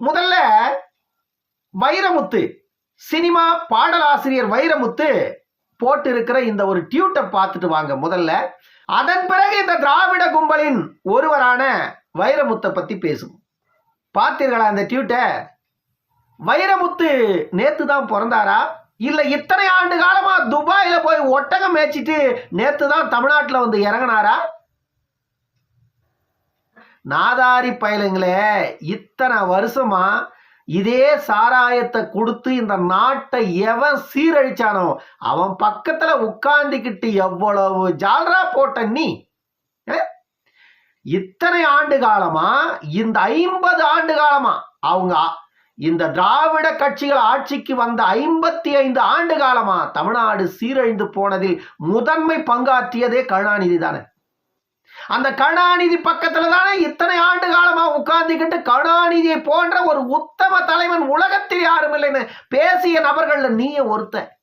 முதல்ல வைரமுத்து சினிமா பாடலாசிரியர் வைரமுத்து போட்டு இருக்கிற இந்த ஒரு டியூட்டை பார்த்துட்டு வாங்க முதல்ல. அதன் பிறகு இந்த திராவிட கும்பலின் ஒருவரான வைரமுத்தை பத்தி பேசுவோம். பார்த்தீர்களா அந்த டியூட்டை? வைரமுத்து நேத்து தான் பிறந்தாரா? இல்ல இத்தனை ஆண்டு காலமா துபாயில போய் ஒட்டகம் மேய்ச்சிட்டு நேத்து தான் தமிழ்நாட்டில் வந்து இறங்கினாரா? நாதாரி பயலுங்களே இத்தனை வருஷமா இதே சாராயத்தை கொடுத்து இந்த நாட்டை எவன் சீரழிச்சானோ அவன் பக்கத்துல உட்கார்ந்துக்கிட்டு எவ்வளவு ஜால்ரா போட்ட நீ? இத்தனை ஆண்டு காலமா இந்த ஐம்பது ஆண்டு காலமா அவங்க இந்த திராவிட கட்சிகள் ஆட்சிக்கு வந்த ஐம்பத்தி ஐந்து ஆண்டு காலமா தமிழ்நாடு சீரழிந்து போனதில் முதன்மை பங்காற்றியதே கருணாநிதி தானே? அந்த கருணாநிதி பக்கத்துல தானே இத்தனை ஆண்டு காலமா உட்கார்ந்துக்கிட்டு கருணாநிதியை போன்ற ஒரு உத்தம தலைவன் உலகத்தில் யாரும் இல்லைன்னு பேசிய நபர்கள்ல நீயே ஒருத்த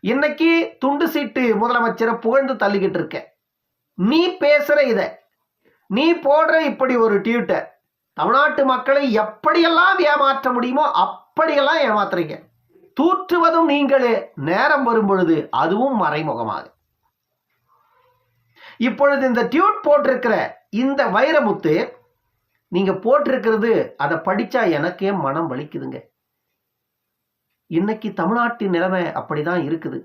இன்னைக்கு துண்டு சீட்டு முதலமைச்சரை புகழ்ந்து தள்ளிக்கிட்டு இருக்க. நீ பேசுற இத. நீ போடுற இப்படி ஒரு டியூட்டர் தமிழ்நாட்டு மக்களை எப்படியெல்லாம் ஏமாற்ற முடியுமோ அப்படியெல்லாம் ஏமாத்துறீங்க. தூற்றுவதும் நீங்களே. நேரம் வரும் பொழுது அதுவும் மறைமுகமாக. இப்பொழுது இந்த டியூட் போட்டிருக்கிற இந்த வைரமுத்து நீங்க போட்டிருக்கிறது அதை படிச்சா எனக்கே மனம் வலிக்குதுங்க. இன்னைக்கு தமிழ்நாட்டின் நிலைமை அப்படிதான் இருக்குது.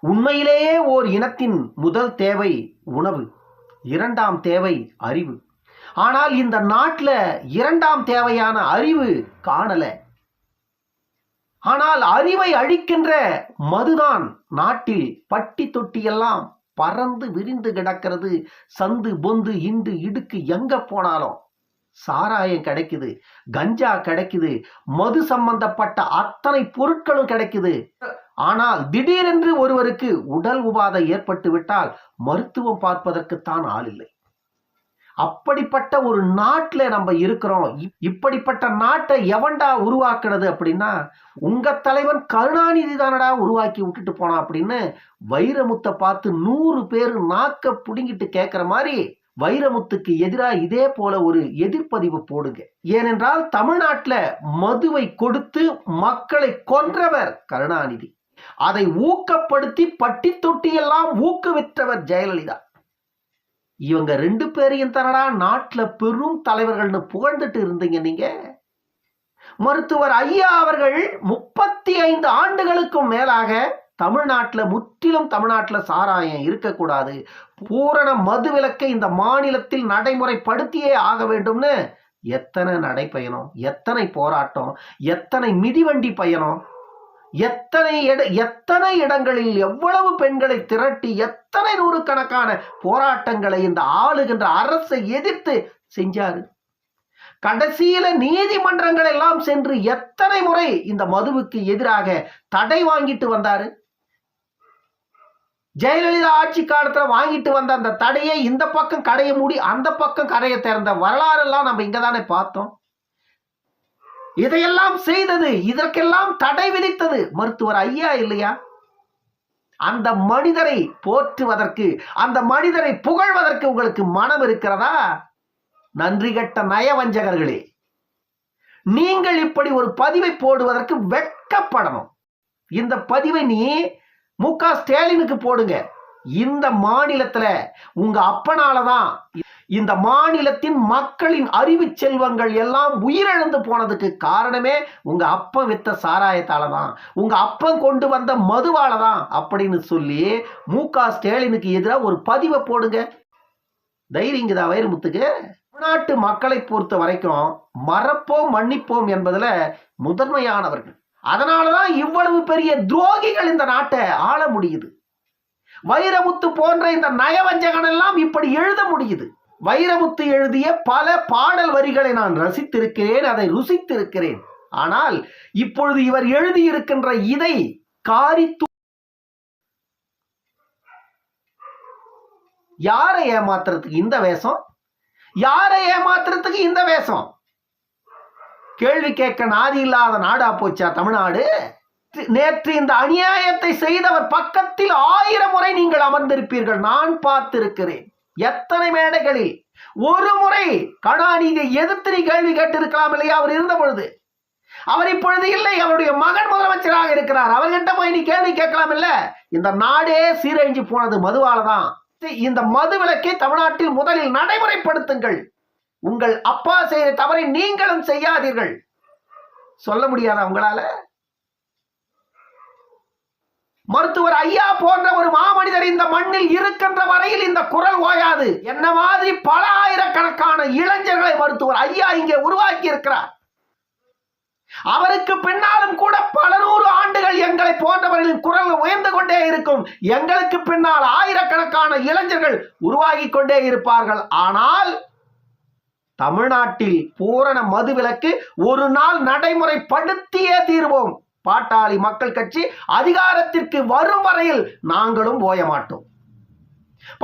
உண்மையிலேயே ஓர் இனத்தின் முதல் தேவை உணவு இரண்டாம் தேவை அறிவு. ஆனால் இந்த நாட்டில் இரண்டாம் தேவையான அறிவு காணலை. ஆனால் அறிவை அழிக்கின்ற மதுதான் நாட்டில் பட்டி தொட்டியெல்லாம். பறந்து விரிந்து கிடக்கிறது. சந்து பொந்து இண்டு இடுக்கு எங்க போனாலும் சாராயம் கிடைக்குது கஞ்சா கிடைக்குது மது சம்பந்தப்பட்ட அத்தனை பொருட்களும் கிடைக்குது. ஆனால் திடீரென்று ஒருவருக்கு உடல் உபாதை ஏற்பட்டு விட்டால் மருத்துவம் பார்ப்பதற்குத்தான் ஆள் இல்லை. அப்படிப்பட்ட ஒரு நாட்டில் நம்ம இருக்கிறோம். இப்- இப்படிப்பட்ட நாட்டை எவன்டா உருவாக்குனது அப்படின்னா உங்கள் தலைவன் கருணாநிதி தானடா உருவாக்கி விட்டுட்டு போனான் அப்படின்னு வைரமுத்தை பார்த்து நூறு பேர் நாக்க பிடுங்கிட்டு கேட்குற மாதிரி வைரமுத்துக்கு எதிராக இதே போல ஒரு எதிர்ப்பதிவு போடுங்க. ஏனென்றால் தமிழ்நாட்டில் மதுவை கொடுத்து மக்களை கொன்றவர் கருணாநிதி. அதை ஊக்கப்படுத்தி பட்டி தொட்டியெல்லாம் ஊக்குவித்தவர் ஜெயலலிதா. இவங்க ரெண்டு பேரையும் தரடா நாட்டில் பெரும் தலைவர்கள்னு புகழ்ந்துட்டு இருந்தீங்க நீங்க? மருத்துவர் ஐயா அவர்கள் முப்பத்தி ஐந்து ஆண்டுகளுக்கும் மேலாக தமிழ்நாட்டில் முற்றிலும் தமிழ்நாட்டில் சாராயம் இருக்கக்கூடாது. பூரண மதுவிலக்கை இந்த மாநிலத்தில் நடைமுறைப்படுத்தியே ஆக வேண்டும்னு எத்தனை நடைப்பயணம் எத்தனை போராட்டம் எத்தனை மிதிவண்டி பயணம் எத்தனை இட எத்தனை இடங்களில் எவ்வளவு பெண்களை திரட்டி எத்தனை நூறுக்கணக்கான போராட்டங்களை இந்த ஆளுகின்ற அரசை எதிர்த்து செஞ்சாரு கடைசியில நீதிமன்றங்கள் எல்லாம் சென்று எத்தனை முறை இந்த மதுவுக்கு எதிராக தடை வாங்கிட்டு வந்தாரு? ஜெயலலிதா ஆட்சி காலத்துல வாங்கிட்டு வந்த அந்த தடையை இந்த பக்கம் கடையை மூடி அந்த பக்கம் கடையை திறந்த வரலாறு எல்லாம் நம்ம இங்க தானே பார்த்தோம். இதையெல்லாம் செய்தது இதற்கெல்லாம் தடை விதித்தது. மருத்துவர் ஐயா இல்லையா? அந்த மனிதரை போற்றுவதற்கு அந்த மனிதரை புகழ்வதற்கு உங்களுக்கு மனம் இருக்கிறதா? நன்றி கட்ட நயவஞ்சகர்களே நீங்கள் இப்படி ஒரு பதிவை போடுவதற்கு வெட்கப்படணும். இந்த பதிவை நீ மு க ஸ்டாலினுக்கு போடுங்க. இந்த மாநிலத்துல உங்க அப்பனாலதான் இந்த மாநிலத்தின் மக்களின் அறிவு செல்வங்கள் எல்லாம் உயிரிழந்து போனதுக்கு காரணமே உங்க அப்பன் வித்த சாராயத்தால தான் உங்க அப்பன் கொண்டு வந்த மதுவால தான் அப்படின்னு சொல்லி மு க ஸ்டாலினுக்கு எதிராக ஒரு பதிவை போடுங்க. தைரியங்குதா வைரமுத்துக்கு தமிழ்நாட்டு மக்களை பொறுத்த வரைக்கும் மறப்போம் மன்னிப்போம் என்பதுல முதன்மையானவர்கள். அதனாலதான் இவ்வளவு பெரிய துரோகிகள் இந்த நாட்டை ஆள முடியுது. வைரமுத்து போன்ற இந்த நயவஞ்சகன் எல்லாம் இப்படி எழுத முடியுது. வைரமுத்து எழுதிய பல பாடல் வரிகளை நான் ரசித்திருக்கிறேன் அதை ருசித்திருக்கிறேன். ஆனால் இப்பொழுது இவர் எழுதியிருக்கின்ற இதை காரி யாரை ஏமாத்துறதுக்கு இந்த வேஷம்? யாரை ஏமாத்துறதுக்கு இந்த வேஷம்? கேள்வி கேட்க நாதி இல்லாத நாடா போச்சா தமிழ்நாடு? நேற்று இந்த அநியாயத்தை செய்தவர் பக்கத்தில் ஆயிரம் முறை நீங்கள் அமர்ந்திருப்பீர்கள் நான் பார்த்திருக்கிறேன். எத்தனை மேடைகளில் ஒரு முறை கருணாநிதியை எதிர்த்து நீ கேள்வி கேட்டிருக்கலாம் இல்லையா? அவர் இருந்த பொழுது. அவர் இப்பொழுது இல்லை. அவருடைய மகன் முதலமைச்சராக இருக்கிறார். அவர்கிட்ட போய் நீ கேள்வி கேட்கலாம் இல்ல? இந்த நாடே சீரழிஞ்சு போனது மதுவால தான். இந்த மது விலக்கை தமிழ்நாட்டில் முதலில் நடைமுறைப்படுத்துங்கள். உங்கள் அப்பா செய்த தவறை நீங்களும் செய்யாதீர்கள். சொல்ல முடியாதா உங்களால? மருத்துவர் ஐயா போன்ற ஒரு மாமனிதர் இந்த மண்ணில் இருக்கின்ற வரையில் இந்த குரல் ஓயாது. என்ன மாதிரி பல ஆயிரக்கணக்கான இளைஞர்களை மருத்துவர் ஐயா இங்கே உருவாக்கி இருக்கிறார் அவருக்கு பின்னாலும் கூட பல நூறு ஆண்டுகள் எங்களை போன்றவர்களின் குரல் உயர்ந்து கொண்டே இருக்கும். எங்களுக்கு பின்னால் ஆயிரக்கணக்கான இளைஞர்கள் உருவாகி கொண்டே இருப்பார்கள். ஆனால் தமிழ்நாட்டில் பூரண மதுவிலக்கு ஒரு நாள் நடைமுறைப்படுத்தியே தீர்வோம். பாட்டாளி மக்கள் கட்சி அதிகாரத்திற்கு வரும் வரையில் நாங்களும் ஓய மாட்டோம்.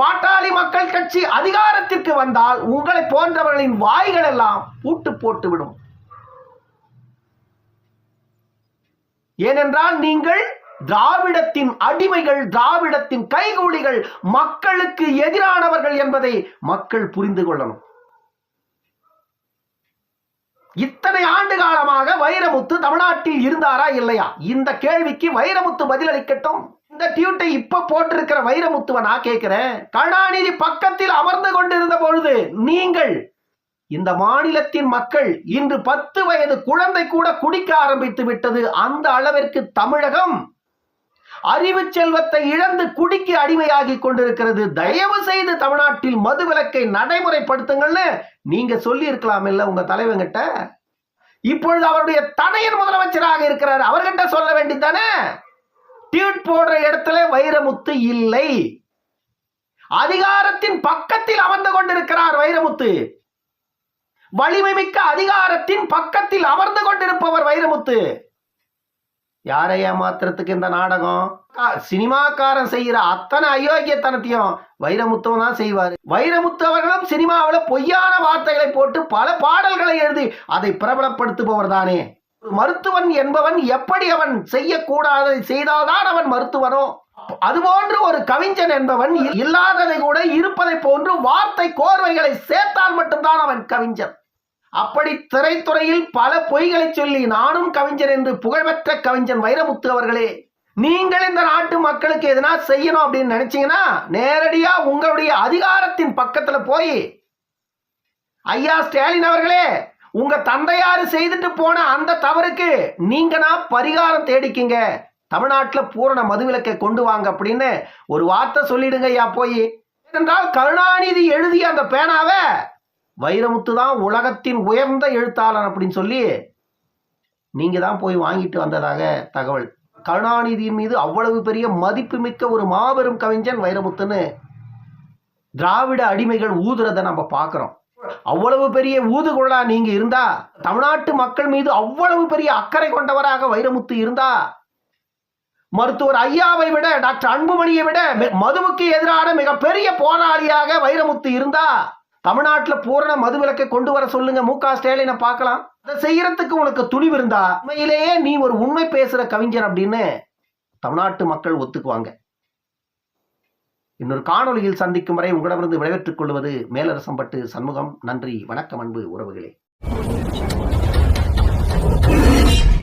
பாட்டாளி மக்கள் கட்சி அதிகாரத்திற்கு வந்தால் உங்களை போன்றவர்களின் வாய்கள் எல்லாம் பூட்டு போட்டு விடும். ஏனென்றால் நீங்கள் திராவிடத்தின் அடிமைகள் திராவிடத்தின் கைகூலிகள் மக்களுக்கு எதிரானவர்கள் என்பதை மக்கள் புரிந்து கொள்ளணும். இத்தனை ஆண்டு காலமாக வைரமுத்து தமிழ்நாட்டில் இருந்தாரா இல்லையா? இந்த கேள்விக்கு வைரமுத்து பதிலளிக்கட்டும் இந்த டியூட்டை இப்ப போட்டிருக்கிற வைரமுத்துவ நான் கேட்கிறேன். கருணாநிதி பக்கத்தில் அமர்ந்து கொண்டிருந்த பொழுது நீங்கள் இந்த மாநிலத்தின் மக்கள் இன்று பத்து வயது குழந்தை கூட குடிக்க ஆரம்பித்து விட்டது. அந்த அளவிற்கு தமிழகம் அறிவு செல்வத்தை இழந்து குடிக்கு அடிமையாகி கொண்டிருக்கிறது. தயவு செய்து தமிழ்நாட்டில் மதுவிலக்கை நடைமுறைப்படுத்துங்கள்னு நீங்க சொல்லி இருக்கலாம் இல்ல உங்க தலைவங்கிட்ட இப்பொழுது அவருடைய தனையன் முதலமைச்சராக இருக்கிறார். அவர்கிட்ட சொல்ல வேண்டித்தானே டியூட் போடுற இடத்துல வைரமுத்து இல்லை. அதிகாரத்தின் பக்கத்தில் அமர்ந்து கொண்டிருக்கிறார் வைரமுத்து. வலிமை மிக்க அதிகாரத்தின் பக்கத்தில் அமர்ந்து கொண்டிருப்பவர் வைரமுத்து. யாரை ஏமாத்துறதுக்கு இந்த நாடகம்? சினிமாக்காரன் செய்யற அத்தனை அயோக்கியத்தனத்தையும் வைரமுத்தவன் தான் செய்வாரு. வைரமுத்து அவர்களும் சினிமாவில் பொய்யான வார்த்தைகளை போட்டு பல பாடல்களை எழுதி அதை பிரபலப்படுத்துபவர் தானே. மருத்துவன் என்பவன் எப்படி அவன் செய்யக்கூடாததை செய்தால்தான் அவன் மருத்துவனோ? அதுபோன்று ஒரு கவிஞன் என்பவன் இ- இல்லாததை கூட இருப்பதை போன்று வார்த்தை கோர்வைகளை சேர்த்தால் மட்டும்தான் அவன் கவிஞன். அப்படி திரைத்துறையில் பல பொய்களை சொல்லி நானும் கவிஞர் என்று புகழ்பெற்ற கவிஞன் வைரமுத்து அவர்களே நீங்கள் இந்த நாட்டு மக்களுக்கு எதனா செய்யணும் அப்படின்னு நினைச்சீங்கன்னா நேரடியா உங்களுடைய அதிகாரத்தின் பக்கத்துல போய் ஐயா ஸ்டாலின் அவர்களே உங்க தந்தையாரு செய்துட்டு போன அந்த தவறுக்கு நீங்கனா பரிகாரம் தேடிக்கிங்க. தமிழ்நாட்டுல பூரண மதுவிலக்கை கொண்டு வாங்க அப்படின்னு ஒரு வார்த்தை சொல்லிடுங்க ஐயா போய். ஏனென்றால் கருணாநிதி எழுதிய அந்த பேனாவை வைரமுத்து தான் உலகத்தின் உயர்ந்த எழுத்தாளன் அப்படின்னு சொல்லி நீங்கள் தான் போய் வாங்கிட்டு வந்ததாக தகவல். கருணாநிதியின் மீது அவ்வளவு பெரிய மதிப்புமிக்க ஒரு மாபெரும் கவிஞன் வைரமுத்துன்னு திராவிட அடிமைகள் ஊதுறதை நம்ம பார்க்குறோம். அவ்வளவு பெரிய ஊதுகொள்ளா நீங்க இருந்தா தமிழ்நாட்டு மக்கள் மீது அவ்வளவு பெரிய அக்கறை கொண்டவராக வைரமுத்து இருந்தா மருத்துவர் ஐயாவை விட டாக்டர் அன்புமணியை விட மதுவுக்கு எதிரான மிகப்பெரிய போராளியாக வைரமுத்து இருந்தா தமிழ்நாட்டுல பூரண மதுவிலக்கை கொண்டு வர சொல்லுங்க. மு க. ஸ்டாலினை பார்க்கலாம். அதை செய்யறதுக்கு உனக்கு துணிவு இருந்தா உண்மையிலேயே நீ ஒரு உண்மை பேசுற கவிஞர் அப்படின்னு தமிழ்நாட்டு மக்கள் ஒத்துக்குவாங்க. இன்னொரு காணொளியில் சந்திக்கும் வரை உங்களிடமிருந்து விடைபெற்றுக் கொள்வது மேலரசம்பட்டு சண்முகம். நன்றி வணக்கம் அன்பு உறவுகளே.